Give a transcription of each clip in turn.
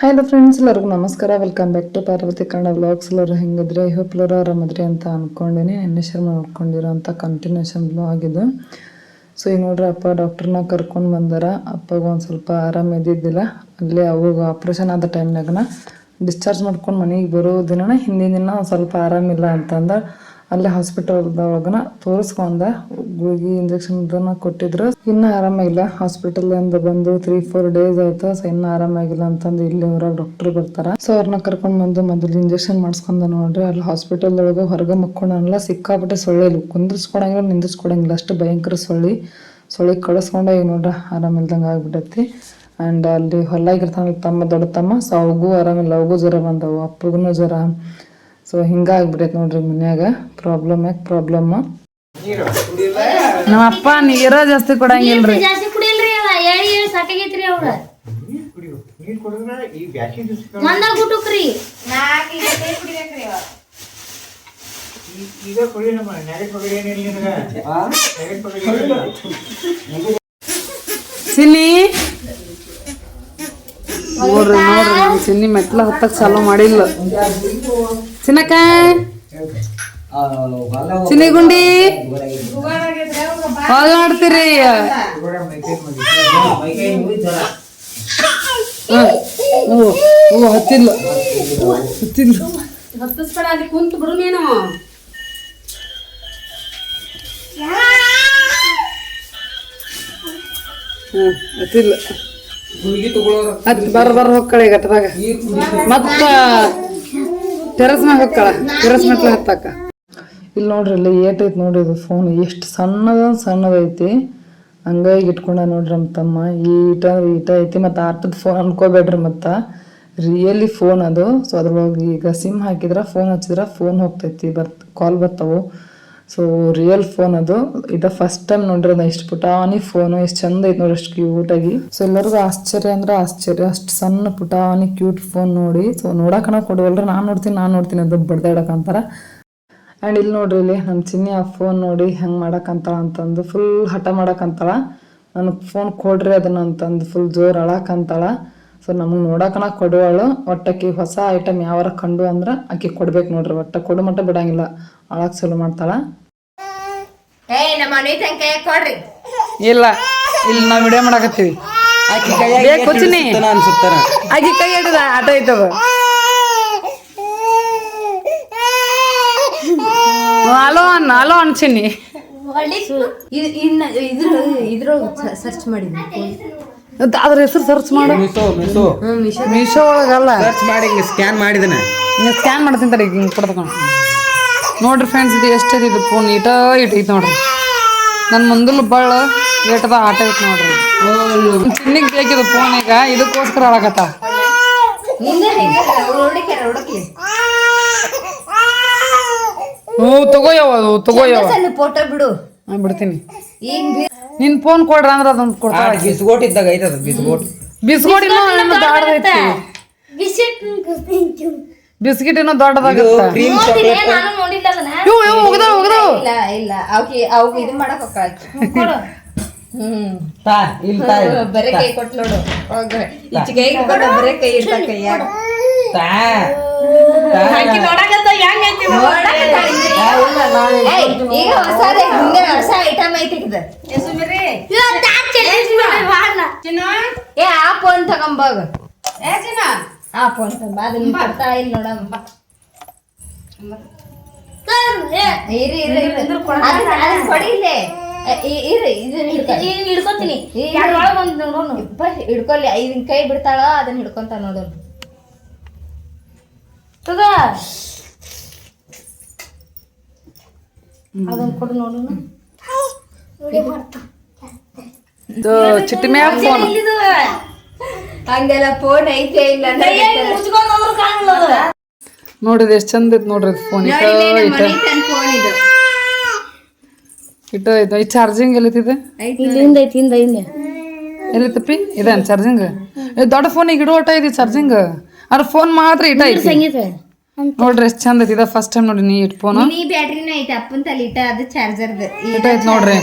Hi hello friends ಎಲ್ಲರಿಗೂ ನಮಸ್ಕಾರ. Welcome back to Parvathi Kannada vlogs ಎಲ್ಲರೂ ಹೆಂಗಿದ್ರೆ? ಐ ಹೋಪ್ ಎಲ್ಲರೂ ಆರಾಮದ್ರಿ ಅಂತ ಅಂದ್ಕೊಂಡಿನಿ ಎಣ್ಣೆ ಶರ್ಮ ನೋಡ್ಕೊಂಡಿರೋ ಅಂತ ಕಂಟಿನ್ಯೂಷನ್ ಬ್ಲಾಗ್ ಇದು. ಸೊ ಈಗ ನೋಡ್ರಿ, ಅಪ್ಪ ಡಾಕ್ಟರ್ನ ಕರ್ಕೊಂಡು ಬಂದಾರ. ಅಪ್ಪಗೆ ಒಂದು ಸ್ವಲ್ಪ ಆರಾಮ ಇದ್ದಿದ್ದಿಲ್ಲ. ಅಲ್ಲೇ ಅವಾಗ ಆಪ್ರೇಷನ್ ಆದ ಟೈಮ್ನಾಗನ ಡಿಸ್ಚಾರ್ಜ್ ಮಾಡ್ಕೊಂಡು ಮನೆಗೆ ಬರೋ ದಿನನ ಹಿಂದಿನ ದಿನ ಸ್ವಲ್ಪ ಸ್ವಲ್ಪ ಆರಾಮಿಲ್ಲ ಅಂತಂದ. ಅಲ್ಲೇ ಹಾಸ್ಪಿಟಲ್ದೊಳಗನ ತೋರಿಸ್ಕೊಂಡ ಗುಳಿಗೆ ಇಂಜೆಕ್ಷನ್ ಇದನ್ನ ಕೊಟ್ಟಿದ್ರು. ಇನ್ನ ಆರಾಮಾಗಿಲ್ಲ ಹಾಸ್ಪಿಟಲ್ ಇಂದ ಬಂದು ತ್ರೀ ಫೋರ್ ಡೇಸ್ ಆಯ್ತು. ಸೊ ಇನ್ನೂ ಆರಾಮಾಗಿಲ್ಲ ಅಂತಂದು ಇಲ್ಲಿ ಹೊರಗೆ ಡಾಕ್ಟರ್ ಬರ್ತಾರ. ಸೊ ಅವ್ರನ್ನ ಕರ್ಕೊಂಡ್ ಬಂದು ಮೊದಲು ಇಂಜೆಕ್ಷನ್ ಮಾಡಿಸ್ಕೊಂಡ ನೋಡ್ರಿ. ಅಲ್ಲಿ ಹಾಸ್ಪಿಟಲ್ ಒಳಗ ಹೊರಗೆ ಮಕ್ಕೊಂಡನಲ್ಲ, ಸಿಕ್ಕಾಪಟ್ಟೆ ಸೊಳ್ಳೆ ಕುಂದಿರ್ಸ್ಕೊಡಂಗಿಲ್ಲ ನಿಂದಿಸ್ಕೊಡಂಗಿಲ್ಲ ಅಷ್ಟು ಭಯಂಕರ ಸೊಳ್ಳಿ. ಸೊಳ್ಳೆ ಕಳಿಸ್ಕೊಂಡ ಈಗ ನೋಡ್ರಿ ಆರಾಮಿಲ್ದಂಗೆ ಆಗ್ಬಿಟ್ಟೈತಿ ಆ್ಯಂಡ್ ಅಲ್ಲಿ ಹೊಲ್ಲಾಗಿರ್ತಾನಲ್ಲ ತಮ್ಮ, ದೊಡ್ಡ ತಮ್ಮ. ಸೊ ಅವಗೂ ಆರಾಮಿಲ್ಲ. ಅವಗೂ ಜ್ವರ ಬಂದವು. ಅಪ್ಪಗೂ ಜ್ವರ. ಸೊ ಹಿಂಗಾಗ್ಬಿಟ್ಟೈತೆ ನೋಡ್ರಿ ಮನ್ಯಾಗ. ಪ್ರಾಬ್ಲಮ್ ಯಾಕೆ ಪ್ರಾಬ್ಲಮ್ ನಮ್ಮ ಅಪ್ಪ ನೀರ ಜಾಸ್ತಿ ಕೊಡಂಗಿಲ್ರಿ. ಚಿನ್ನಿ ನೋಡ್ರಿ ನೋಡ್ರಿ ಸಿನ್ನಿ ಮೆಟ್ಲ ಹತ್ತಕ್ ಚಾಲೂ ಮಾಡಿಲ್ಲ. ಚಿನ್ನಕ್ಕ ಚಿನ್ನಿ ಗುಂಡಿ ಹಾಲ್ ಹ್ಞೂ ಹತ್ತಿಲ್ಲ ಹತ್ತಿಲ್ಲ ಹತ್ತಿಸ್ಬೇಡ ಅಲ್ಲಿ ಕುಂತು ಬಿಡು ನೀನು. ಹತ್ತಿಲ್ಲ ಹತ್ ಬರ ಬರ್ ಹೊಕ್ಕಳ ಈಗ ಅಟ್ರಾಗ ಮತ್ತ ಟೆರಸ್ ಮ್ಯಾಗ ಹೋಗ್ತಾಳ. ಟೆರಸ್ ಮೆಟ್ಲ ಹತ್ತಾಕ ಇಲ್ಲಿ ನೋಡ್ರಿ, ಇಲ್ಲಿ ಏಟೈತಿ ನೋಡಿ ನೋಡ್ರಿ ಇದು ಫೋನ್ ಎಷ್ಟು ಸಣ್ಣದ ಸಣ್ಣದೈತಿ ಹಂಗಾಗಿ ಇಟ್ಕೊಂಡ ನೋಡ್ರಿ ನಮ್ಮ ತಮ್ಮ. ಈಟ ಈಟ ಐತಿ ಮತ್ತು ಆಟದ ಫೋನ್ ಅನ್ಕೋಬೇಡ್ರಿ ಮತ್ತು. ರಿಯಲಿ ಫೋನ್ ಅದು. ಸೊ ಅದ್ರೊಳಗೆ ಈಗ ಸಿಮ್ ಹಾಕಿದ್ರೆ ಫೋನ್ ಹಚ್ಚಿದ್ರೆ ಫೋನ್ ಹೋಗ್ತೈತಿ. ಬರ್ತ್ ಕಾಲ್ ಬರ್ತಾವು ಸೊ ರಿಯಲ್ ಫೋನ್ ಅದು. ಇದ ಫಸ್ಟ್ ಟೈಮ್ ನೋಡ್ರಿ ಅದು ಇಷ್ಟು ಪುಟಾಣಿ ಫೋನು ಎಷ್ಟು ಚಂದ ಐತೆ ನೋಡಿ ಅಷ್ಟು ಆಗಿ. ಸೊ ಎಲ್ಲರಿಗೂ ಆಶ್ಚರ್ಯ ಅಂದ್ರೆ ಆಶ್ಚರ್ಯ. ಅಷ್ಟು ಸಣ್ಣ ಪುಟಾಣಿ ಕ್ಯೂಟ್ ಫೋನ್ ನೋಡಿ. ಸೊ ನೋಡಕನ ಕೊಡುವಲ್ರಿ. ನಾನು ನೋಡ್ತೀನಿ ನಾನು ನೋಡ್ತೀನಿ ಅದು ಬಡ್ದಾಡಕಂತಾರ ಆ್ಯಂಡ್ ಇಲ್ಲಿ ನೋಡ್ರಿ ಇಲ್ಲಿ ನಮ್ಮ ಚಿನ್ನಿ ಆ ಫೋನ್ ನೋಡಿ ಹೆಂಗೆ ಮಾಡಕ್ಕಂತಾಳ ಅಂತಂದು ಫುಲ್ ಹಠ ಮಾಡಕ್ಕಂತಾಳ ನನಗೆ ಫೋನ್ ಕೊಡ್ರಿ ಅದನ್ನ ಅಂತಂದು ಫುಲ್ ಜೋರು ಅಳಕ್ಕಂತಾಳ ಸೊ ನಮಗೆ ನೋಡಕನ ಕೊಡುವಳು. ಒಟ್ಟಕ್ಕೆ ಹೊಸ ಐಟಮ್ ಯಾವಾರ ಕಂಡು ಅಂದ್ರೆ ಆಕೆ ಕೊಡ್ಬೇಕು ನೋಡ್ರಿ. ಒಟ್ಟ ಕೊಡು ಮಟ್ಟ ಬಿಡಂಗಿಲ್ಲ. ಅಳಕ್ ಚಲೋ ಮಾಡ್ತಾಳ? ಇಲ್ಲ ಇಲ್ಲಿ ನಾವು ವಿಡಿಯೋ ಮಾಡಕತ್ತೀವಿ. ಬೇಕು ಚಿನ್ನಿ ಆಕಿ ಕೈ ಹಿಡಿದ ಆಟ ಐತದ ಅಲೋ ಅನ್ನ ಅಲೋ ಅನ್ಸಿನಿ ಇದು ಇನ್ನ ಇದ್ರ ಇದ್ರ ಸರ್ಚ್ ಮಾಡಿದ್ವಿ. ಅದ್ರ ಹೆಸರು ಸರ್ಚ್ ಮಾಡು. ಮೀಶೋ ಒಳಗಲ್ಲ ಸರ್ಚ್ ಮಾಡಿ ಸ್ಕ್ಯಾನ್ ಮಾಡಿದನ. ನೀವು ಸ್ಕ್ಯಾನ್ ಮಾಡ್ತೀನಿ ತಡಿ ಹಿಂಗೆ ಕೊಡ್ತಕೊಂಡು ನೋಡ್ರಿ ಫ್ರೆಂಡ್ಸ್ ಇದು ಎಷ್ಟಿದೆ ಇದು ಫೋನ್ ನೀಟಾ ಇಟ್ಟೈತೆ ನೋಡ್ರಿ. ನನ್ನ ಮುಂದಲು ಬಳ್ಳ ಏಟದ ಆಟ ಐತೆ ನೋಡ್ರಿ. ಚಿನ್ನಿಗೆ ಬೇಕಿದ ಫೋನ್ ಈಗ ಇದಕ್ಕೋಸ್ಕರ ಹುಡುಕ್ಲಿ ಹ್ಞೂ ತಗೋಯವ ಅದು ತಗೋಯವ ಸಣ್ಣ ಫೋಟೋ ಬಿಡು ನಾ ಬಿಡ್ತೀನಿ. ಈಗ ನಿನ್ ಫೋನ್ ಕೊಡ್ರ ಅಂದ್ರೆ ಅದೊಂದು ಕೊಡ್ತಾರೆ ಬಿಸ್ಗೋಟ್. ಇದ್ದಾಗ ಬಿಸ್ಗೋಟ್ ಇನ್ನೂ ದೊಡ್ಡದೈತಿ ಬಿಸ್ಕಿಟ್ ಇನ್ನೂ ದೊಡ್ಡದಾಗತ್ತ? ಇವು ಇವು ಮುಗ್ದವು ಮುಗ್ದವು ಇಲ್ಲ ಇಲ್ಲ ಇದು ಮಾಡಕ್ ಹೋಗ್ತಾಳ. ಕೊಡು ಹ್ಮ್. ತಾ ಇಲ್ಲ. ಬರೇ ಕೈ ನೋಡು. ಕೊಡ ಬರೇ ಕೈ ಕೈಯಾಗ ತಾ. ಈಗ ಹೊಸದೇ ಹೊಸ ಐಟಮ್ ಐತಿ ಇದು. ಏ ಆ ಫೋನ್ ತಗೊಂಬೋಗ ಆ ಫೋನ್ ತಗೊಂಬ ಅದನ್ನ ಬರ್ತಾ ಇಲ್ಲ ನೋಡಮ್ಮ. ಇರಿ ಇರಿ ಇರಿ. ಇದನ್ನ. ಹಿಡ್ಕೊತೀನಿ. ಬಂದು ನೋಡೋಣ ಬಾ, ಹಿಡ್ಕೊಲ್ಲಿ ಕೈ ಬಿಡ್ತಾಳ ಅದನ್ನ ಹಿಡ್ಕೊಂತ ನೋಡು ಅದನ್ನ ಕೊಡು ನೋಡೋಣ ಇದು. ಚಿಟ್ಟಿ ಮ್ಯಾಗ ಫೋನ್ ಹಂಗೆಲ್ಲ ಫೋನ್ ಐತೆ ಇಲ್ಲ ಮುಚ್ಕೊಂಡು ಕಾಣಲ್ಲ. ನೋಡಿದ ಎಷ್ಟು ಚಂದ ಐತಿ ನೋಡ್ರಿ ಫೋನ್ ಇಟ್ಟ ಇಟ ಫೋನ್ ಇದು. ಇಟ ಐತ ಈ ಚಾರ್ಜಿಂಗ್ ಎಲ್ಲಿತ್ತಿದೆ? ಇಲ್ಲಿ ಹಿಂದೆ ಐತಿ ಹಿಂದೆ ಹಿಂದೆ ಎಲ್ಲಿತ್ತಪ್ಪಿ ಇದೇನ್ ಚಾರ್ಜಿಂಗ್ ದೊಡ್ಡ ಫೋನ್ ಈಗ ಇಡುವಟ ಐತಿ ಚಾರ್ಜಿಂಗ್ ಅದ್ರ ಫೋನ್ ಮಾತ್ರ ಇಟ ಐತಿ ನೋಡ್ರಿ ಎಷ್ಟು ಚಂದ ಐತಿ ಇದ ಫಸ್ಟ್ ಟೈಮ್ ನೋಡಿ ನೀ ಇಟ್ ಫೋನ್ ನೀ ಬ್ಯಾಟ್ರಿನೂ ಐತೆ ಅಪ್ಪನ್ ತಲೆ ಇಟ್ಟ ಅದು ಇಟ ಐತಿ ನೋಡ್ರಿ.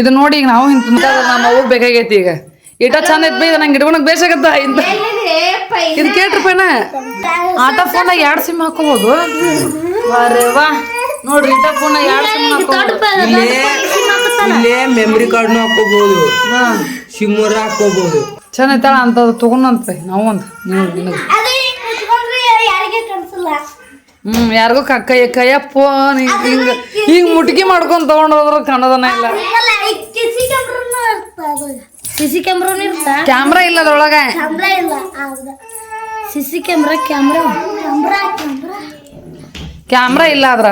ಇದು ನೋಡಿ ಈಗ ನಾವು ಹಿಂತ ನಮ್ಮ ಅವ್ಗೆ ಬೇಕಾಗೈತಿ ಈಗ. ಇಟ ಚಂದ ಐತ್ ಬೈ ನಂಗೆ ಇಟ್ಕೊಳಕ್ ಬೇಸಾಗತ್ತ ಇಂತ ಇದು ಕೇಳ್ರಪ್ಪನ ಆಟ ಫೋನ್ ಎರಡು ಸಿಮ್ ಹಾಕೋಬಹುದು ಅರೆ ವಾ. ನೋಡ್ರಿ ಇಟ ಫೋನ್ ಎರಡು ಸಿಮ್ ಹಾಕೋಬಹುದು ಇಲ್ಲೇ ಮೆಮರಿ ಕಾರ್ಡ್ನು ಹಾಕೋಬಹುದು ಸಿಮ್ಮರ್ ಹಾಕೋಬಹುದು ಚಂದ ಐತಳ ಅಂತ ತಗೊಂಡಂತ ನಾವು ಒಂದು. ನೋಡಿ ಹ್ಮ್ ಯಾರಿಗೂ ಕಕ್ಕಯ್ಯ ಕೈ ಕೈಯ ಫೋನ್ ಹಿಂಗ ಹಿಂಗ್ ಮುಟ್ಗಿ ಮಾಡ್ಕೊಂಡ್ ತಗೊಂಡ್ ಹೋದ್ರ ಕನ್ನಡನ ಇಲ್ಲ. ಸಿಸಿ ಕ್ಯಾಮ್ರಾನು ಇರ್ತಾ? ಕ್ಯಾಮ್ರಾ ಇಲ್ಲ ಅದ್ರೊಳಗ. ಕ್ಯಾಮ್ರಾ ಇಲ್ಲ. ಹೌದಾ. CC camera camera? Camera camera. Camera ಇಲ್ಲ ಅದ್ರ.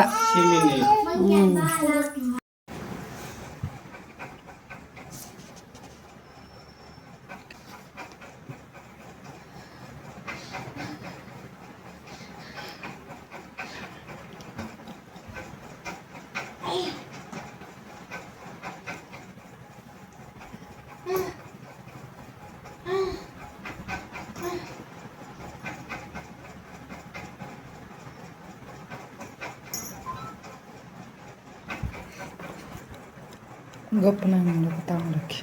గొప్ప ఉండదు తమ్ముడికి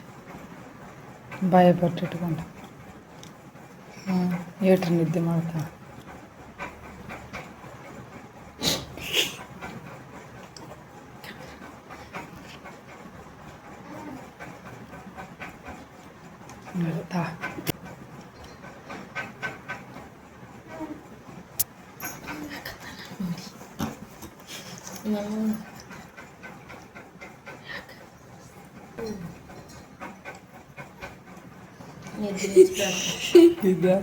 భయపెట్టుకుంటా ఏట నిద్ర మాడతా. తా Mama. ಇದೆ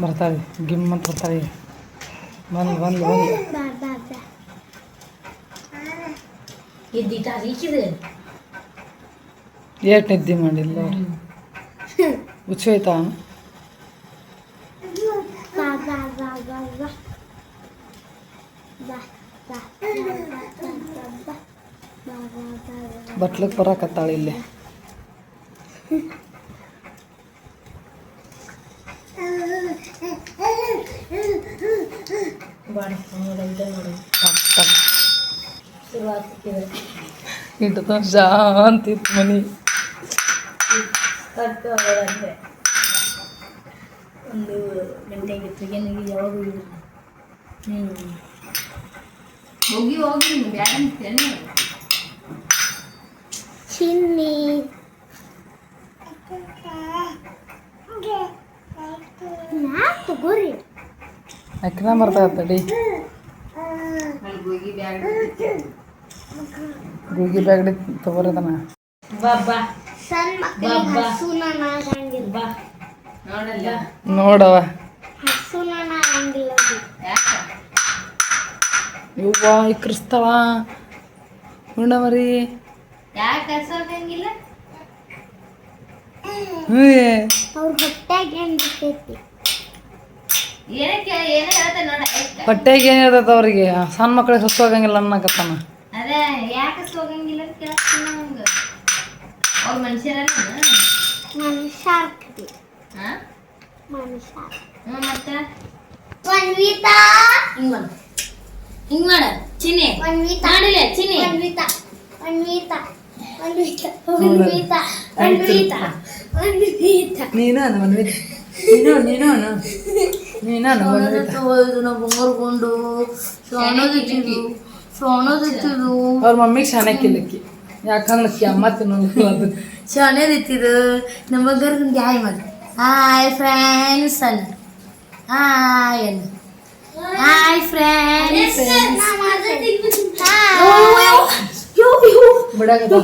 ಬರ್ತಾಳೆ ಗಿಮ್ ಅಂತ ಬರ್ತಾಳೆ ಬಂದು ಬಂದು. ಬಂದು ಏಟ್ ನಿದ್ದೆ ಮಾಡಿಲ್ಲ ಅವ್ರು. ಹುಚ್ಚೋಯ್ತಾ ಬಟ್ಲಕ್ಕೆ ಬರಕತ್ತಾಳ ಇಲ್ಲಿ. ಟಕ್ ಟಕ್. ಇಟ್ಟು ತ ಶಾಂತಿ ಇತ್ತು ಮನಿ. ಒಂದು ಗಂಟೆಗೆ ತೆಗೆನಿಗೆ ಯಾವಾಗ ಹ್ಞೂ ಹೋಗಿ ಹೋಗಿ ಬ್ಯಾಡ ಅಂತೇನೆ ಚಿನ್ನಿ. ತಗೋರಿ. ಅಕ್ಕಿನ ಬರ್ತಾ ತಡಿ ಗುಳ್ಗಿ ಬ್ಯಾಗಡಿ ತಗೋರದನ ಬಾ ನೋಡವ ಹಸುನ ಇವ್ವ ಈ ಕ್ರಿಸ್ತಳ ಉಣ್ಣಮರಿ ಯಾಕೆ ಹಸೋಗಂಗಿಲ್ಲ ಹ್ಞೂ ಅವ್ರ ಹೊಟ್ಯಾಗ ಏನಕ್ಕೆ ಏನೇ? ಹೊಟ್ಟೆಗೆ ಏನಿರ್ತೈತೆ ಅವ್ರಿಗೆ? ಸಣ್ಣ ಮಕ್ಳಿಗೆ ಹಸು ಹೋಗಂಗಿಲ್ಲ ಅನ್ನಕತ್ತಾನ. ಮನುಷ್ಯ ಹಿಂಗ್ ಮಾಡ ಹಿಂಗ್ ಮಾಡ ಚಿನ್ನಿ ಅನ್ವಿತಾ ಮಾಡಿಲ್ಲ ಚಿನ್ನಿ ಅನ್ವಿತಾ ಅನ್ವಿತಾ ಅನ್ವಿತಾ ಅನ್ವಿತಾ ಅನ್ವಿತಾ ಅನ್ವಿತಾ ನೀನು ಮನ್ವಿತ ನೀನು ನೀನು ನೀನು ನಾವು ಬಂಗಾರಗೊಂಡು ಸೋಣದಿತ್ತಿರು ಸೋಣದಿತ್ತಿರು ಅವ್ರ ಮಮ್ಮಿಗೆ ಶಾನಕ್ಕಿಲ್ಲಕ್ಕಿ ಯಾಕಂಗ್ಲಕ್ಕಿ ಅಮ್ಮ ತಿನ್ನೋದು ಅದು ಶಾಣದಿತ್ತಿರು ನಮ್ಮ ಬಂಗಾರಗೊಂಡು ಹಾಯ್ ಮಾಡಿ ಹಾಯ್ ಫ್ರೆಂಡ್ಸ್ ಅನ್ನ ಹಾಯ್ ಅನ್ನ ಹಾಯ್ ಫ್ರೆಂಡ್ಸ್ ಬಿಡಾಕತ್ತಾವ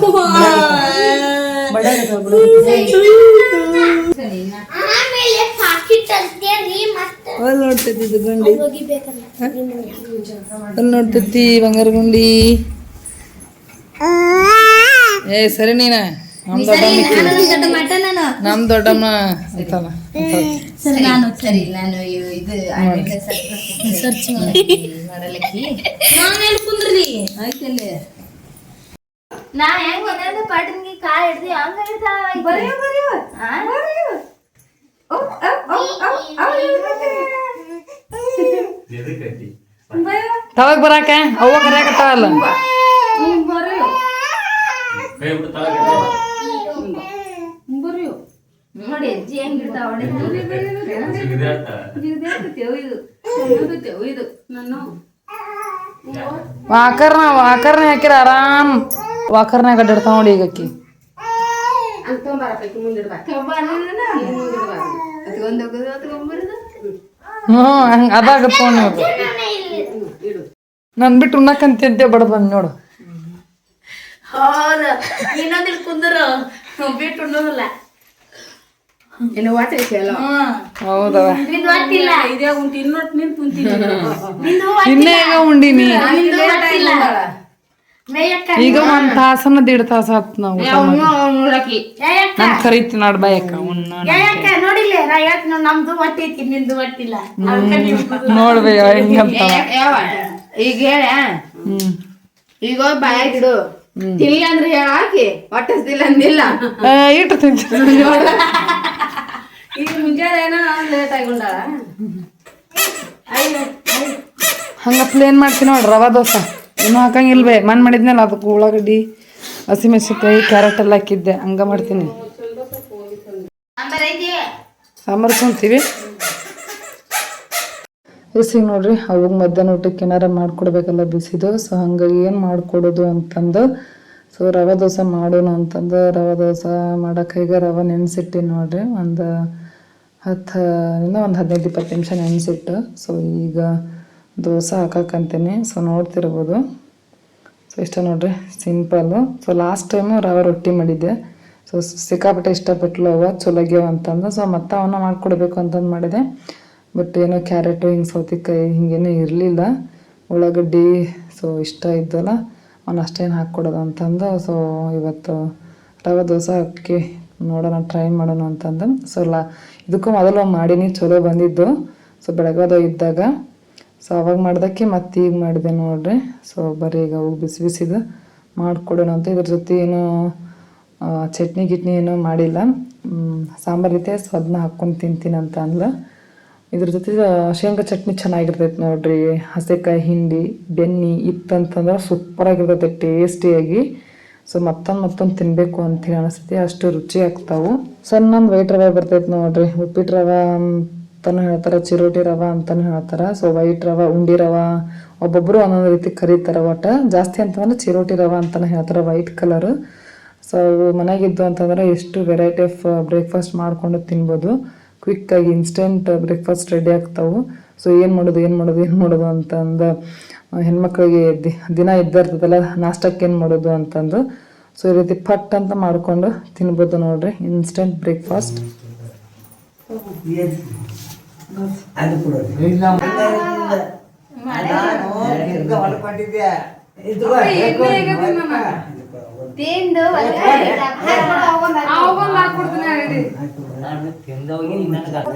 ಬಿಡಾಕತ್ತಾವ ಆಮೇಲೆ ಪಾಕಿಟ್ ಅಂತೇಳಿ ಮತ್ತೆ ಅಲ್ಲಿ ನೋಡ್ತೈತಿ ಇದು ಗುಂಡಿ ಹೋಗಿಬೇಕಲ್ಲ ಅಲ್ಲಿ ನೋಡ್ತೈತಿ ಬಂಗಾರ ಗುಂಡಿ ಏ ಸರಿ ನೀನ ನಮ್ ದೊಡ್ಡಮ್ಮ ಮಟನ್ ನಾನು ನಮ್ ದೊಡ್ಡಮ್ಮ ಅಂತಾನ ಸರಿ ನಾನು ಸರಿ ನಾನು ಇದು. ಸರ್ಚ್ ನೋಡಲಕ್ಕಿ ನಾನು ಎಲ್ಲಿ ಕುಂದ್ರಿ ಆಯ್ತಲ್ಲ. ನಾ ಹೆಂಗ್ ಒಂದೊಂದು ಪಾಟನ್ಗೆ ಕಾಲ್ ಹಿಡ್ದಿ ಹಂಗ ಹಿಡ್ದಾವ ಬರೆಯೋ ಬರೆಯೋ. ಎದಕ್ಕೈತಿ ತವಾಗ ಬರಾಕ? ಅವ್ವ ಕರ್ಯಾಕತ್ತಾವಲ್ಲ ನೋಡಿ ವಾಕರ್ನ ವಾಕರ್ನ ಹಾಕಿರ ಆರಾಮ್. ವಾಕರ್ನ ಅಡ್ಡಾಡ್ತಾವ ನೋಡಿ ಈಗ ಅಕ್ಕಿ. ಹ್ಞೂ ಹಂಗ ಅದಾಗತ್ತ ನೋಡಿ ನನ್ ಬಿಟ್ಟು ಉಣ್ಣಕಂತಿದ್ದೆ ಬಡ ಬಂದ್ ನೋಡು. ಹೌದು. ಇನ್ನೊಂದಿಲ್ ಕುಂದರು ಬಿಟ್ಟು ಉಣ್ಣೋದಿಲ್ಲ. ಈಗ. ಉಂಡಿನಿ ನಿಂದು ಈಗ ಒಂದ್ ತಾಸನ ದೀಡ್ ತಾಸ ನೋಡಿಲ್ಲ ಕರೀತಿ ನೋಡ್ ಬಯಕ ನೋಡ್ಬೇಕ ಈಗ ಹೇಳ. ಈಗ ಬಾಯ್ ಇಡು ತಿನ್ಲಿ ಅಂದ್ರೆ ಹೇಳ ಹಾಕಿ. ಹೊಟ್ಟಸ್ದಿಲ್ಲ ಅಂದಿಲ್ಲ. ಆ, ಇಟ್ಟು ತಿಂತೀನಿ ಈಗ ಮುಂಜಾನೆ ಏನೋ ನಾನು ಲೇಟ್ ಆಗೊಂಡಾಳ ಹಂಗ ಪ್ಲೇನ್ ಮಾಡ್ತೀನಿ ನೋಡ್ರಿ ರವಾ ದೋಸೆ. ಇನ್ನೂ ಹಾಕಂಗಿಲ್ವೇ. ಮನ್ ಮಾಡಿದ್ನಲ್ಲ ಅದಕ್ಕೆ ಉಳ್ಳಾಗಡ್ಡಿ ಹಸಿಮೆಣಸಿನ್ಕಾಯಿ ಕ್ಯಾರೆಟ್ ಎಲ್ಲ ಹಾಕಿದ್ದೆ. ಹಂಗ ಮಾಡ್ತೀನಿ. ಸಾಂಬಾರು ಕುಂತೀವಿ ಬಿಸಿಗೆ ನೋಡ್ರಿ, ಅವಾಗ ಮಧ್ಯಾಹ್ನ ಊಟಕ್ಕೆ ಏನಾರ ಮಾಡ್ಕೊಡ್ಬೇಕಲ್ಲ ಬಿಸಿದು ಸೊ ಹಂಗಾಗಿ ಏನು ಮಾಡ್ಕೊಡೋದು ಅಂತಂದು, ಸೊ ರವೆ ದೋಸೆ ಮಾಡೋಣ ಅಂತಂದು, ರವೆ ದೋಸೆ ಮಾಡಕ್ಕೆ ಈಗ ರವೆ ನೆನೆಸಿಟ್ಟು ನೋಡ್ರಿ, ಒಂದು ಹತ್ತರಿಂದ ಒಂದು ಹದಿನೈದು ಇಪ್ಪತ್ತು ನಿಮಿಷ ನೆನೆಸಿಟ್ಟು, ಸೊ ಈಗ ದೋಸೆ ಹಾಕಕ್ಕಂತೀನಿ ಸೊ ನೋಡ್ತಿರ್ಬೋದು. ಸೊ ಇಷ್ಟ ನೋಡ್ರಿ ಸಿಂಪಲ್ಲು ಸೊ ಲಾಸ್ಟ್ ಟೈಮು ರವೆ ರೊಟ್ಟಿ ಮಾಡಿದ್ದೆ, ಸೊ ಸಿಕ್ಕಾಪಟ್ಟೆ ಇಷ್ಟಪಟ್ಲು ಅವ, ಚೊಲೋಗ್ಯವ ಅಂತಂದು, ಸೊ ಮತ್ತೆ ಅವನ್ನ ಮಾಡ್ಕೊಡ್ಬೇಕು ಅಂತಂದು ಮಾಡಿದೆ. ಬಟ್ ಏನೋ ಕ್ಯಾರೆಟು ಹಿಂಗೆ ಸೌತೆಕಾಯಿ ಹಿಂಗೇನೂ ಇರಲಿಲ್ಲ. ಉಳ್ಳಾಗಡ್ಡಿ ಸೊ ಇಷ್ಟ ಇದ್ದಲ್ಲ. ಅವ್ನು ಅಷ್ಟೇನು ಹಾಕ್ಕೊಡೋದು ಅಂತಂದು ಸೊ ಇವತ್ತು ರವೆ ದೋಸೆ ಹಾಕಿ ನೋಡೋಣ ಟ್ರೈ ಮಾಡೋಣ ಅಂತಂದು. ಸೊ ಲಾ, ಇದಕ್ಕೂ ಮೊದಲು ಮಾಡೀನಿ, ಚಲೋ ಬಂದಿದ್ದು. ಸೊ ಬೆಳಗಾದ ಇದ್ದಾಗ. ಸೊ ಅವಾಗ ಮಾಡ್ದಕ್ಕೆ ಮತ್ತೆ ಈಗ ಮಾಡಿದೆ ನೋಡ್ರಿ. ಸೊ ಬರೀ ಈಗ ಅವು ಬಿಸಿ ಬಿಸಿದು ಮಾಡಿಕೊಡೋಣ ಅಂತ. ಇದ್ರ ಜೊತೆ ಏನು ಚಟ್ನಿ ಗಿಟ್ನಿ ಏನೂ ಮಾಡಿಲ್ಲ. ಸಾಂಬಾರು ಸಾಂಬಾರ್ ಐತೆ ಸೊ ಅದನ್ನ ಹಾಕ್ಕೊಂಡು ತಿಂತೀನಿ ಅಂತ ಅಂದ್ಲು. ಇದ್ರ ಜೊತೆ ಶೇಂಗಾ ಚಟ್ನಿ ಚೆನ್ನಾಗಿರ್ತೈತೆ ನೋಡ್ರಿ. ಹಸೆಕಾಯಿ ಹಿಂಡಿ ಬೆನ್ನಿ ಇತ್ತಂತಂದ್ರೆ ಸೂಪರಾಗಿರ್ತೈತೆ ಟೇಸ್ಟಿಯಾಗಿ ಸೊ ಮತ್ತೊಂದು ಮತ್ತೊಂದು ತಿನ್ನಬೇಕು ಹೇಳಿ ಅನಿಸ್ತೈತಿ, ಅಷ್ಟು ರುಚಿ ಆಗ್ತಾವು. ಸಣ್ಣೊಂದು ವೈಟ್ ರವೆ ಬರ್ತೈತೆ ನೋಡ್ರಿ. ಉಪ್ಪಿಟ್ಟು ರವೆ ಅಂತಾನು ಹೇಳ್ತಾರೆ, ಚಿರೋಟಿ ರವೆ ಅಂತಾನು ಹೇಳ್ತಾರೆ. ಸೊ ವೈಟ್ ರವೆ, ಉಂಡಿ ರವೆ ಒಬ್ಬೊಬ್ಬರು ಒಂದೊಂದು ರೀತಿ ಕರೀತಾರೆ ಒಟ್ಟು. ಜಾಸ್ತಿ ಅಂತಂದ್ರೆ ಚಿರೋಟಿ ರವೆ ಅಂತಾನೆ ಹೇಳ್ತಾರೆ ವೈಟ್ ಕಲರ್ ಸೊ ಮನೆಗಿದ್ದು ಅಂತಂದ್ರೆ ಎಷ್ಟು ವೆರೈಟಿ ಆಫ್ ಬ್ರೇಕ್ಫಾಸ್ಟ್ ಮಾಡ್ಕೊಂಡು ತಿನ್ಬೋದು. ಕ್ವಿಕ್ಕಾಗಿ ಇನ್ಸ್ಟೆಂಟ್ ಬ್ರೇಕ್ಫಾಸ್ಟ್ ರೆಡಿ ಆಗ್ತಾವೆ. ಸೊ ಏನು ಮಾಡೋದು ಏನು ಮಾಡೋದು ಏನು ಮಾಡೋದು ಅಂತಂದು ಹೆಣ್ಮಕ್ಳಿಗೆ ದಿ- ದಿನ ಇದ್ದೇ ಇರ್ತದಲ್ಲ ನಾಷ್ಟಕ್ಕೆ ಏನು ಮಾಡೋದು ಅಂತಂದು. ಸೊ ಈ ರೀತಿ ಪಟ್ ಅಂತ ಮಾಡಿಕೊಂಡು ತಿನ್ಬೋದು ನೋಡ್ರಿ ಇನ್ಸ್ಟೆಂಟ್ ಬ್ರೇಕ್ಫಾಸ್ಟ್ ಅದು ಅನ್ನ ಹಣ್ಣು ತಿಂದೋಗಿ ನೀ ತಗೋ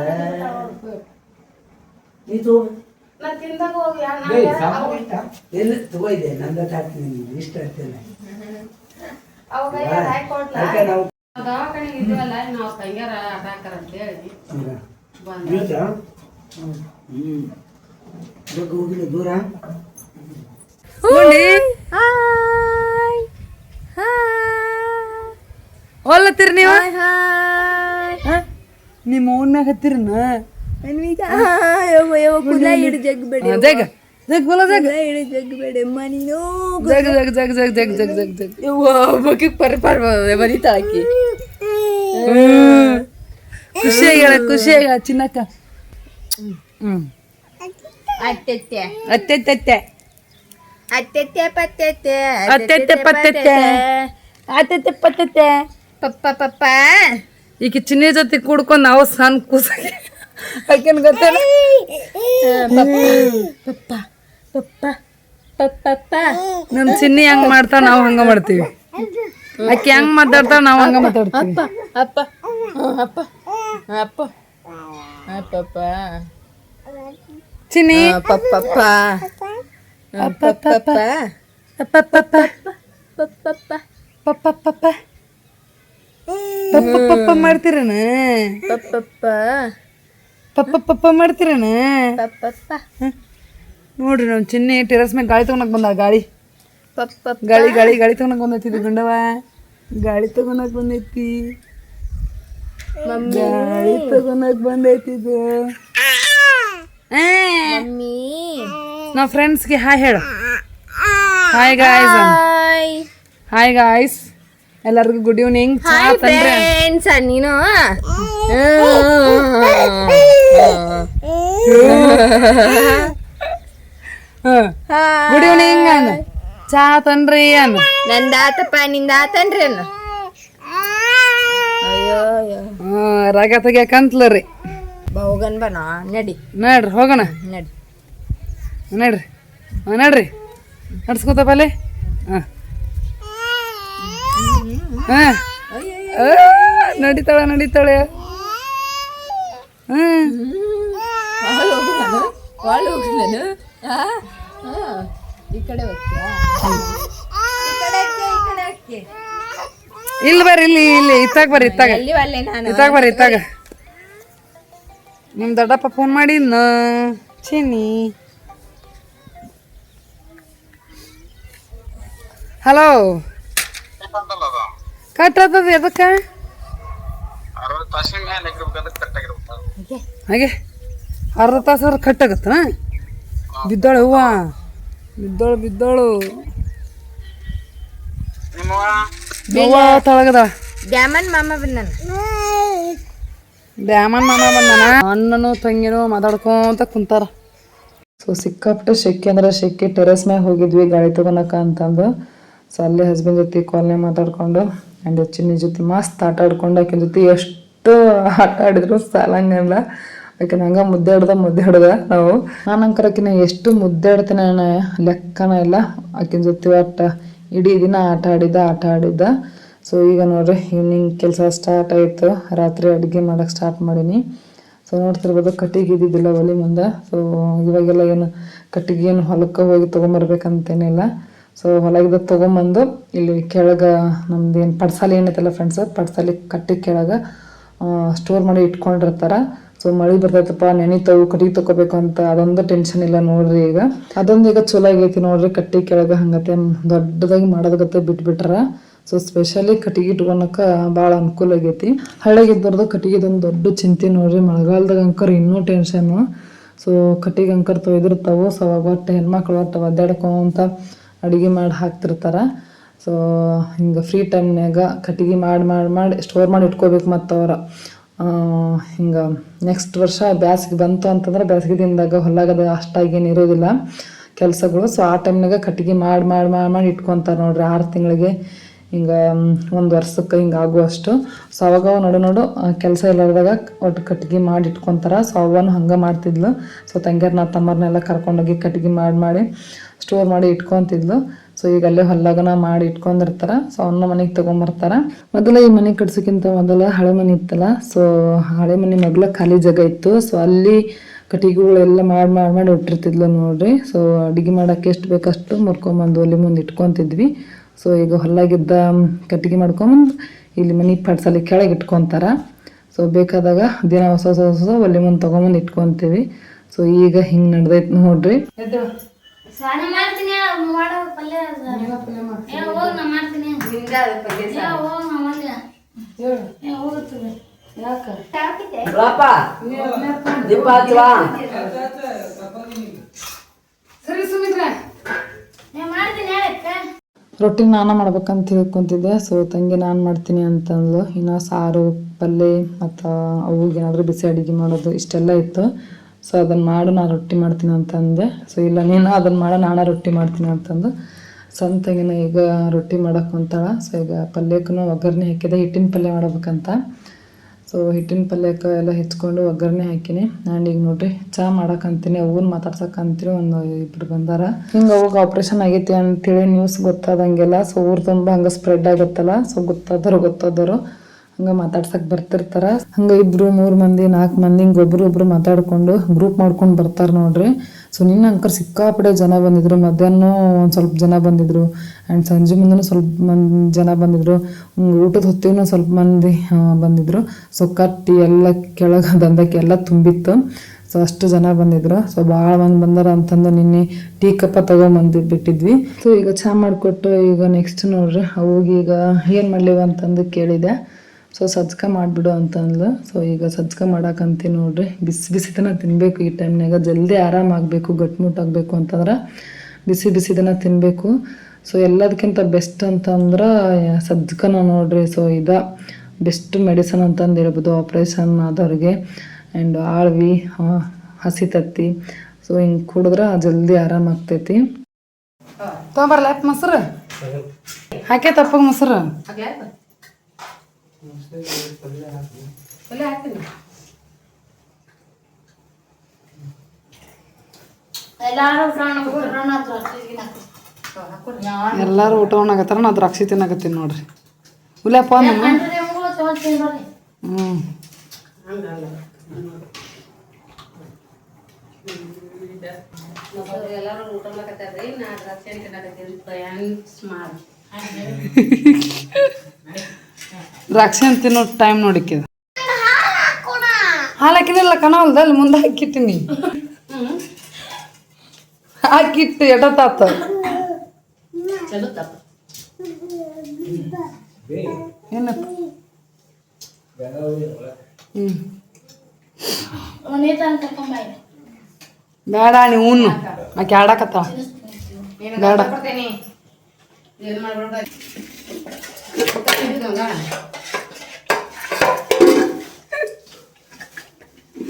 ಎಲ್ಲ ತಗೋಯ್ದೆ ನಂದ ಹಾಕ್ತೀನಿ ನಿಮ್ಗೆ ದೂರ? ಹಾಯ್. ಹಾಯ್. ಒಲ್ಲತ್ತೀರಿ ನೀವು? ನಿಮ್ಮ ಊರ್ನಾಗ ಹತ್ತಿರನ? ಜಗ್ ಜಗ್ ಬಲ ಜಗ್. ಜಗ್ ಜಗ್ ಜಗ್ ಜಗ್ ಜಗ್ ಜಗ್ ಜಗ್ ಜಗ್ ಒಬ್ಬಕ್ಕೆ ಪರಿ ಪರ್ ಬರೀತಾಳಕಿ ಖುಷಿಯಾಗ್ಯಾಳ ಖುಷಿಯಾಗ್ಯಾಳ ಚಿನ್ನಕ್ಕ. ಹ್ಮ್. ಅತ್ತೆತ್ತೆ. ಅತ್ತೆತ್ತೆ ಅತ್ತೆತ್ತೆ ಪತ್ತೆತ್ತೆ. ಅತ್ತೆತ್ತೆ ಪತ್ತೆತ್ತೆ. ಅತ್ತೆತ್ತೆ ಪತ್ತೆತ್ತೆ. ಪಪ್ಪ ಪಪ್ಪ ಈಗ ಚಿನ್ನಿ ಜೊತೆ ಕೂಡ್ಕೊಂಡು ನಾವು ಸಣ್ಣ ಕೂಸ ಆಕೆನ್ ಗೊತ್ತೇನ ಪಪ್ಪ ಪಪ್ಪ ಪಪ್ಪ ನಮ್ಮ ಚಿನ್ನಿ ಹೆಂಗ್ ಮಾಡ್ತಾವ ನಾವು ಹಂಗ ಮಾಡ್ತೀವಿ. ಆಕೆ ಹೆಂಗ್ ಮಾತಾಡ್ತಾವ ನಾವು ಹಂಗ ಮಾತಾಡ್ತೀವಿ. ಅಪ್ಪ ಅಪ್ಪ ಅಪ್ಪ ಅಪ್ಪ ಅಪ್ಪಪ್ಪ ಚಿನ್ನಿ. ಪಪ್ಪಪ್ಪ ಅಪ್ಪಪ್ಪಪ್ಪ ಪಪ್ಪಪ್ಪ ಪಪ್ಪ ಪಪ್ಪ. ಪಪ್ಪ ಪಪ್ಪ ಮಾಡ್ತಿರನ? ಪಪ್ಪಪ್ಪ ಪಪ್ಪ ಪಪ್ಪ ಮಾಡ್ತಿರನ? ಪಪ್ಪಪ್ಪ ನೋಡ್ರಿ ನಮ್ಮ ಚಿನ್ನಿ ಟೆರಸ್ ಮೇಲೆ ಗಾಳಿ ತಗೊಳಕ್ ಬಂದ ಗಾಳಿ. ಗಾಳಿ ಗಾಳಿ ಗಾಳಿ ತಗೊಳಕ್ ಬಂದೈತಿ ಇದು ಗುಂಡವ ಗಾಳಿ ತಗೊಳಕ್ ಬಂದೈತಿ. ಗಾಳಿ ತಗೊಳಕ್ ಬಂದೈತಿ ಇದು. ನಾವು ಫ್ರೆಂಡ್ಸ್ಗೆ ಹಾಯ್ ಹೇಳು. ಹಾಯ್ ಗಾಯ್ಸ್ ಹಾಯ್ ಗಾಯ್ಸ್ ಎಲ್ಲರಿಗೂ ಗುಡ್ ಈವ್ನಿಂಗ್ ಚಾ ತಂದ್ರೆ ಫ್ರೆಂಡ್ಸ್ ನೀನು ಗುಡ್ ಈವ್ನಿಂಗ್ ಅನ್ನ ಚಾ ತನ್ರಿ ಅನ್ನ ನಂದಾತಪ್ಪ ನಿಂದಾತನ್ರಿ ಅನ್ನ ಅಯ್ಯೋ ಅಯ್ಯೋ ರಾಗ ತೆಗಿಯಕಂತ್ಲರಿ ಹೋಗನ್ ಬನ ನಡಿ ನಡ್ರಿ ಹೋಗೋಣ ನಡಿ ನಡ್ರಿ ನಡ್ರಿ ನಡ್ಸ್ಕೊತ ಬಲೆ ಹಾಂ ಹಾಂ ನಡೀತಾಳೆ ನಡೀತಾಳೆ ಹ್ಮ್ ಒಳ್ಳೆ ಹೋಗಿ ನಾನು ಆ? ಆ. ಈ ಕಡೆ ಹೋಗ್ತೀಯಾ ಈ ಕಡೆ ಹಾಕ್ತೀಯಾ, ನಡಿತಾಳೆ ನಡಿತಾಳೆ? ಇಲ್ಲಿ ಬರ್ರಿ ಇಲ್ಲಿ ಇಲ್ಲಿ ಇತ್ತಾಗ ಬರ್ರಿ ಇತ್ತಾಗ ಇತ್ತಾಗ ಬರ್ರಿ ಇತ್ತಾಗ ನಿಮ್ಮ ದೊಡ್ಡಪ್ಪ ಫೋನ್ ಮಾಡಿ ಚಿನ್ನಿ ಹಲೋ ಕಟ್ ಆಗ್ತದ ಎದಕ್ಕೆ? ಹಾಗೆ? ಅರ್ಧ ತಾಸು ಕಟ್ ಆಗತ್ತ? ಬಿದ್ದಾಳು ಹೂವ ಬಿದ್ದಾಳು ಬಿದ್ದಾಳು. ಹೂವ ತಳಗದ. ಡ್ಯಾಮನ್ ಮಾಮ ಬಂದನ. ಡ್ಯಾಮನ್ ಮಾಮ ಬಂದನ? ಅಣ್ಣನು ತಂಗಿನೂ ಮಾತಾಡ್ಕೊಂತ ಕುಂತಾರ. ಸೊ ಸಿಕ್ಕಾಪಟ್ಟೆ ಶೆಕೆ ಅಂದ್ರೆ ಶೆಕೆ ಟೆರೆಸ್ ಮ್ಯಾಗ ಹೋಗಿದ್ವಿ ಗಾಳಿ ತಗೊಳಕ ಅಂತಂದು. ಸೊ ಅಲ್ಲೇ ಹಸ್ಬೆಂಡ್ ಜೊತೆ ಕಾಲ್ನೇ ಮಾತಾಡ್ಕೊಂಡು ಆ್ಯಂಡ್ ಚಿನ್ನಿ ಜೊತೆ ಮಸ್ತ್ ಆಟ ಆಡ್ಕೊಂಡು, ಆಕಿನ ಜೊತೆ ಎಷ್ಟು ಆಟ ಆಡಿದ್ರು ಸಾಲಂಗಲ್ಲ ಆಕಿನ ಹಂಗ ಮುದ್ದೆ ಹಿಡ್ದ ಮುದ್ದೆ ಹಿಡ್ದ ನಾವು. ನಾನು ಅಂಕರಕಿನ ಎಷ್ಟು ಮುದ್ದೆ ಆಡ್ತೀನಿ ಲೆಕ್ಕನ ಇಲ್ಲ ಆಕಿನ ಜೊತೆ ಆಟ ಇಡೀ ದಿನ ಆಟ ಆಡಿದ್ದ ಆಟ ಆಡಿದ್ದ. ಸೊ ಈಗ ನೋಡ್ರಿ ಈವ್ನಿಂಗ್ ಕೆಲಸ ಸ್ಟಾರ್ಟ್ ಆಯಿತು. ರಾತ್ರಿ ಅಡುಗೆ ಮಾಡೋಕ್ಕೆ ಸ್ಟಾರ್ಟ್ ಮಾಡೀನಿ. ಸೊ ನೋಡ್ತಿರ್ಬೋದು, ಕಟ್ಟಿಗೆ ಇದ್ದಿದ್ದಿಲ್ಲ ಒಲಿ ಮುಂದೆ. ಸೊ ಇವಾಗೆಲ್ಲ ಏನು ಕಟ್ಟಿಗೆ ಏನು ಹೊಲಕ್ಕೆ ಹೋಗಿ ತೊಗೊಂಬರ್ಬೇಕಂತೇನಿಲ್ಲ. ಸೊ ಹೊಲಗಿದ ತೊಗೊಂಬಂದು ಇಲ್ಲಿ ಕೆಳಗೆ ನಮ್ದು ಏನು ಪಡ್ಸಾಲಿ ಏನೈತಲ್ಲ ಫ್ರೆಂಡ್ಸ್ ಪಡ್ಸಾಲಿ ಕಟ್ಟಿ ಕೆಳಗೆ ಸ್ಟೋರ್ ಮಾಡಿ ಇಟ್ಕೊಂಡಿರ್ತಾರೆ. ಸೊ ಮಳೆ ಬರ್ತೈತಪ್ಪ ನೆನಿತಾವು ಕಟ್ಟಿಗೆ ತಗೋಬೇಕು ಅಂತ ಅದೊಂದು ಟೆನ್ಷನ್ ಇಲ್ಲ ನೋಡ್ರಿ ಈಗ. ಅದೊಂದು ಈಗ ಚಲೋ ಆಗೈತಿ ನೋಡ್ರಿ, ಕಟ್ಟಿ ಕೆಳಗೆ ಹಂಗತೆ ದೊಡ್ಡದಾಗಿ ಮಾಡೋದಕ್ಕೆ ಬಿಟ್ಬಿಟ್ರ. ಸೊ ಸ್ಪೆಷಲಿ ಕಟ್ಟಿಗೆ ಇಟ್ಕೊಳಕ ಭಾಳ ಅನುಕೂಲ ಆಗೈತಿ. ಹಳ್ಳಿಗಿದ್ದವ್ರದ್ದು ಕಟ್ಟಿಗೆದೊಂದು ದೊಡ್ಡ ಚಿಂತೆ ನೋಡ್ರಿ, ಮಳೆಗಾಲದಾಗ ಅಂಕರ್ ಇನ್ನೂ ಟೆನ್ಷನ್ ಸೊ ಕಟ್ಟಿಗೆ ಅಂಕರ್ ತೊಯ್ದಿರ್ತಾವು ಸೊ ಅವಾಗ ಒಟ್ಟು ಹೆಣ್ಮಕ್ಳು ಒಟ್ಟು ಒದ್ದಾಡ್ಕೊಂತ ಅಡುಗೆ ಮಾಡಿ ಹಾಕ್ತಿರ್ತಾರೆ. ಸೊ ಹಿಂಗೆ ಫ್ರೀ ಟೈಮ್ನಾಗ ಕಟ್ಟಿಗೆ ಮಾಡಿ ಮಾಡಿ ಮಾಡಿ ಸ್ಟೋರ್ ಮಾಡಿ ಇಟ್ಕೋಬೇಕು ಮತ್ತು ಅವ್ರ ಹಿಂಗೆ ನೆಕ್ಸ್ಟ್ ವರ್ಷ ಬ್ಯಾಸಿಗೆ ಬಂತು ಅಂತಂದ್ರೆ ಬ್ಯಾಸಿಗೆ ದಿನದಾಗ ಹೊಲಾಗದ ಅಷ್ಟಾಗೇನು ಇರೋದಿಲ್ಲ. ಕೆಲಸಗಳು ಸೊ ಆ ಟೈಮ್ನಾಗ ಕಟ್ಟಿಗೆ ಮಾಡಿ ಮಾಡಿ ಮಾಡಿ ಮಾಡಿ ಇಟ್ಕೊತಾರೆ ನೋಡ್ರಿ ಆರು ತಿಂಗಳಿಗೆ. ಹಿಂಗೆ ಒಂದು ವರ್ಷಕ್ಕೆ ಹಿಂಗೆ ಆಗುವಷ್ಟು ಸೊ ಅವಾಗ ಅವ ನೋಡು ನೋಡು ಕೆಲಸ ಇಲ್ಲದಾಗ ಒಟ್ಟು ಕಟ್ಗೆ ಮಾಡಿ ಇಟ್ಕೊತಾರ. ಸೊ ಅವನು ಹಂಗೆ ಮಾಡ್ತಿದ್ಲು. ಸೊ ತಂಗಿಯರ್ನ ತಮ್ಮರ್ನೆಲ್ಲ ಕರ್ಕೊಂಡೋಗಿ ಕಟ್ಗೆ ಮಾಡಿ ಮಾಡಿ ಸ್ಟೋರ್ ಮಾಡಿ ಇಟ್ಕೊತಿದ್ಲು. ಸೊ, ಈಗ ಅಲ್ಲೇ ಹೊಲ್ಲಾಗನ ಮಾಡಿ ಇಟ್ಕೊಂಡಿರ್ತಾರ. ಸೊ ಅವನ್ನ ಮನೆಗೆ ತೊಗೊಂಬರ್ತಾರ. ಮೊದಲ ಈ ಮನೆ ಕಟ್ಸೋಕ್ಕಿಂತ ಮೊದಲ ಹಳೆ ಮನೆ ಇತ್ತಲ್ಲ, ಸೊ, ಹಳೆ ಮನೆ ಮೊದಲ ಖಾಲಿ ಜಾಗ ಇತ್ತು. ಸೊ, ಅಲ್ಲಿ ಕಟಿಗೆಗಳೆಲ್ಲ ಮಾಡಿ ಮಾಡಿ ಮಾಡಿ ಇಟ್ಟಿರ್ತಿದ್ಲು ನೋಡ್ರಿ. ಸೊ, ಅಡುಗೆ ಮಾಡೋಕ್ಕೆ ಎಷ್ಟು ಬೇಕಷ್ಟು ಮುರ್ಕೊಂಬಂದು ಒಲೆ ಮುಂದೆ ಇಟ್ಕೊತಿದ್ವಿ. ಸೊ ಈಗ ಹೊಲಾಗಿದ್ದ ಕಟ್ಟಿಗೆ ಮಾಡ್ಕೊಂಬಂದು ಇಲ್ಲಿ ಮನೆ ಪಾಟ್ಸಲ್ಲಿ ಕೆಳಗೆ ಇಟ್ಕೊತಾರ. ಸೊ ಬೇಕಾದಾಗ ದಿನ ಹೊಸ ಹೊಸ ಹೊಸ ಒಲೆ ಮುಂದೆ ತೊಗೊಂಬಂದು ಇಟ್ಕೊತೀವಿ. ಸೊ ಈಗ ಹಿಂಗೆ ನಡ್ದೈತೆ ನೋಡ್ರಿ. ಸರಿ. ಸುಮಿತ್ರ. ರೊಟ್ಟಿ ನಾನು ಮಾಡ್ಬೇಕಂತ ತಿಳ್ಕೊಂತಿದ್ದೆ ಸೊ ತಂಗಿ ನಾನು ಮಾಡ್ತೀನಿ ಅಂತಂದು ಇನ್ನು ಸಾರು ಪಲ್ಯ ಮತ್ತು ಅವುಗೆ ಏನಾದರೂ ಬಿಸಿ ಅಡುಗೆ ಮಾಡೋದು ಇಷ್ಟೆಲ್ಲ ಇತ್ತು. ಸೊ ಅದನ್ನು ಮಾಡು, ನಾನು ರೊಟ್ಟಿ ಮಾಡ್ತೀನಿ ಅಂತಂದೆ. ಸೊ ಇಲ್ಲ, ನೀನು ಅದನ್ನು ಮಾಡು, ನಾನು ರೊಟ್ಟಿ ಮಾಡ್ತೀನಿ ಅಂತಂದು. ಸಣ್ಣ ತಂಗಿನ ಈಗ ರೊಟ್ಟಿ ಮಾಡೋಕೆ ಕುಂತಾಳೆ. ಸೊ ಈಗ ಪಲ್ಯಕ್ಕೂ ಒಗ್ಗರಣೆ ಹಾಕಿದೆ. ಹಿಟ್ಟಿನ ಪಲ್ಯ ಮಾಡ್ಬೇಕಂತ. ಸೊ ಹಿಟ್ಟಿನ ಪಲ್ಯಕ್ಕೆ ಎಲ್ಲ ಹೆಚ್ಕೊಂಡು ಒಗ್ಗರಣೆ ಹಾಕಿನಿ. ಆ್ಯಂಡ್ ಈಗ ನೋಡ್ರಿ, ಚಾ ಮಾಡಕ್ಕಂತೀನಿ ಅವ್ನ ಮಾತಾಡ್ಸಕ್ಕಂತೀನಿ ಒಂದು ಇಬ್ರು ಬಂದಾರ. ಹಿಂಗೆ ಅವಾಗ ಆಪ್ರೇಷನ್ ಆಗೈತಿ ಅಂತೇಳಿ ನ್ಯೂಸ್ ಗೊತ್ತಾದಂಗೆಲ್ಲ ಸೊ ಊರು ತುಂಬ ಹಂಗೆ ಸ್ಪ್ರೆಡ್ ಆಗುತ್ತಲ್ಲ ಸೊ ಗೊತ್ತಾದರು ಗೊತ್ತಾದವರು ಹಂಗೆ ಮಾತಾಡ್ಸಕ್ಕೆ ಬರ್ತಿರ್ತಾರ. ಹಂಗೆ ಇಬ್ರು ಮೂರು ಮಂದಿ ನಾಲ್ಕು ಮಂದಿ ಹಿಂಗೆ ಒಬ್ರು ಒಬ್ರು ಮಾತಾಡ್ಕೊಂಡು ಗ್ರೂಪ್ ಮಾಡ್ಕೊಂಡು ಬರ್ತಾರೆ ನೋಡ್ರಿ. ಸೊ ನಿನ್ನ ಅಂಕರ್ ಸಿಕ್ಕಾಪಡೆ ಜನ ಬಂದಿದ್ರು. ಮಧ್ಯಾಹ್ನ ಒಂದು ಸ್ವಲ್ಪ ಜನ ಬಂದಿದ್ರು. ಆ್ಯಂಡ್ ಸಂಜೆ ಮುಂದೆನೂ ಸ್ವಲ್ಪ ಮಂದಿ, ಜನ ಬಂದಿದ್ರು. ಊಟದ ಹೊತ್ತಿನ ಸ್ವಲ್ಪ ಮಂದಿ ಬಂದಿದ್ರು. ಸೊ ಕಟ್ಟಿ ಎಲ್ಲ ಕೆಳಗೆ ದಂಧಕ್ಕೆ ಎಲ್ಲ ತುಂಬಿತ್ತು. ಸೊ ಅಷ್ಟು ಜನ ಬಂದಿದ್ರು. ಸೊ ಭಾಳ ಮಂದಿ ಬಂದಾರ ಅಂತಂದು ನಿನ್ನೆ ಟೀ ಕಪ್ಪ ತಗೊಂಬಂದು ಬಿಟ್ಟಿದ್ವಿ. ಸೊ ಈಗ ಚಹಾ ಮಾಡಿಕೊಟ್ಟು ಈಗ ನೆಕ್ಸ್ಟ್ ನೋಡ್ರಿ. ಹೋಗಿ ಈಗ ಏನು ಮಾಡ್ಲಿವ ಅಂತಂದು ಕೇಳಿದೆ. ಸೊ ಸಜ್ಜಕ ಮಾಡಿಬಿಡು ಅಂತಂದ್ಲು. ಸೊ ಈಗ ಸಜ್ಜಕ ಮಾಡಾಕಂತೀನಿ ನೋಡ್ರಿ. ಬಿಸಿ ಬಿಸಿದನ ತಿನ್ನಬೇಕು ಈ ಟೈಮ್ನಾಗ ಜಲ್ದಿ ಆರಾಮಾಗಬೇಕು ಗಟ್ಮುಟ್ಟಾಗಬೇಕು ಅಂತಂದ್ರೆ ಬಿಸಿ ಬಿಸಿದನ ತಿನ್ನಬೇಕು ಸೊ ಎಲ್ಲದಕ್ಕಿಂತ ಬೆಸ್ಟ್ ಅಂತಂದ್ರೆ ಸಜ್ಜಕನ ನೋಡ್ರಿ. ಸೊ ಇದ ಬೆಸ್ಟ್ ಮೆಡಿಸನ್ ಅಂತಂದು ಹೇಳ್ಬೋದು ಆಪ್ರೇಷನ್ ಆದವ್ರಿಗೆ. ಆ್ಯಂಡ್ ಆಳ್ವಿ ಹಸಿ ತತ್ತಿ. ಸೊ ಹಿಂಗೆ ಕುಡಿದ್ರೆ ಜಲ್ದಿ ಆರಾಮಾಗ್ತೈತಿ ತೊಗೊಂಬರಲ್ಲ ಮೊಸರು? ಹಾಕೇ ತಪ್ಪ ಮೊಸರು? ಎಲ್ಲಾರು ಎಲ್ಲರೂ ಊಟ ಉಣ್ಣಾಕತ್ತಾರ ನಾ ದ್ರಾಕ್ಷಿ ತಿನ್ನಕತ್ತೀನಿ ನೋಡ್ರಿ. ಉಲ್ಯಪ್ಪ ನಿಮ್ಮ ಹ್ಞೂ ದ್ರಾಕ್ಷಿ ಅಂತ ತಿನ್ನೋ ಟೈಮ್ ನೋಡಿಕ್ಕಿದ. ಹಾಲು ಹಾಕಿದಿಲ್ಲ ಕಣವಲ್ದ ಅಲ್ಲಿ ಮುಂದೆ ಹಾಕಿಟ್ಟಿನಿ. ಹಾಕಿಟ್ಟು ಎಡತಾತ ಏನಪ್ಪ? ಹ್ಞೂ ಬೇಡ ನೀ ಉಣ್ಣು. ಆಕೆ ಆಡಕತ್ತಾಳ. ಬೇಡ.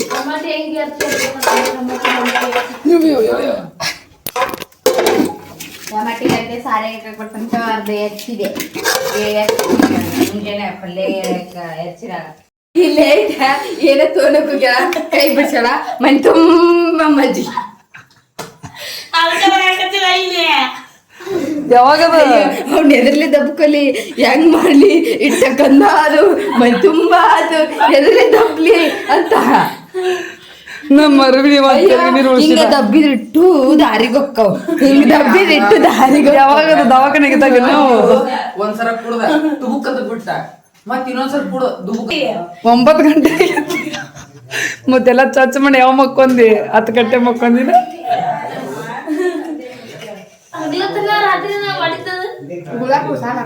ಟಮಾಟೆ ಹೆಂಗೆ ಟಮಾಟಿ ಗಡ್ಡೆ ಸಾರೆ ಕೊಟ್ಟಂತ ಅರ್ಧ ಹೆಚ್ಚಿದೆ ಮುಂಜಾನೆ ಪಲ್ಯ ಹೆಚ್ಚಿರಾಗ ಇಲ್ಲೇ ಏನೋ ತೋನಕ್ಕೆ ಕೈ ಬಿಡ್ಸೋಣ ಮನೆ ತುಂಬ ಮಜ್ಜಿ ಯಾವಾಗದ? ಅವ್ನ ಎದುರ್ಲಿ ದಬ್ಕೊಲಿ ಹೆಂಗ್ ಮಾಡ್ಲಿ? ಇಟ್ಟ ಕಂದ ಅದು ಮೈ ತುಂಬಾ ಅದು ಎದುರ್ಲಿ ದಬ್ಲಿ ಅಂತ. ನಮ್ಮ ಅರವಿನಿ ಹಿಂಗ ದಬ್ಬಿದಿಟ್ಟು ದಾರಿಗೆ ಹೋಕ್ಕವ್ ಹಿಂಗ ದಬ್ಬಿದಿಟ್ಟು ದಾರಿಗೆ ಯಾವಾಗ ದವಾಖಾನೆಗೆ ತಗ ನಾವು ಒಂದ್ಸರ ಕುಡ್ದ ದುಬುಕ್ ಅಂತ ಬಿಟ್ಟ. ಮತ್ ಇನ್ನೊಂದ್ಸಲ ಕುಡ ದುಬುಕ್. ಒಂಬತ್ತು ಗಂಟೆ ಮತ್ತೆಲ್ಲ ಚಚ್ಚ ಮಾಡಿ ಯಾವ ಮಕ್ಕೊಂದಿ? ಹತ್ತು ಗಂಟೆ ಮಕ್ಕೊಂದಿನ? ಹಗ್ಲತ್ತನ ರಾತ್ರಿ ನಾ ಹೊಡಿತದ ಗುಲಾಬ್ ಸಾಲ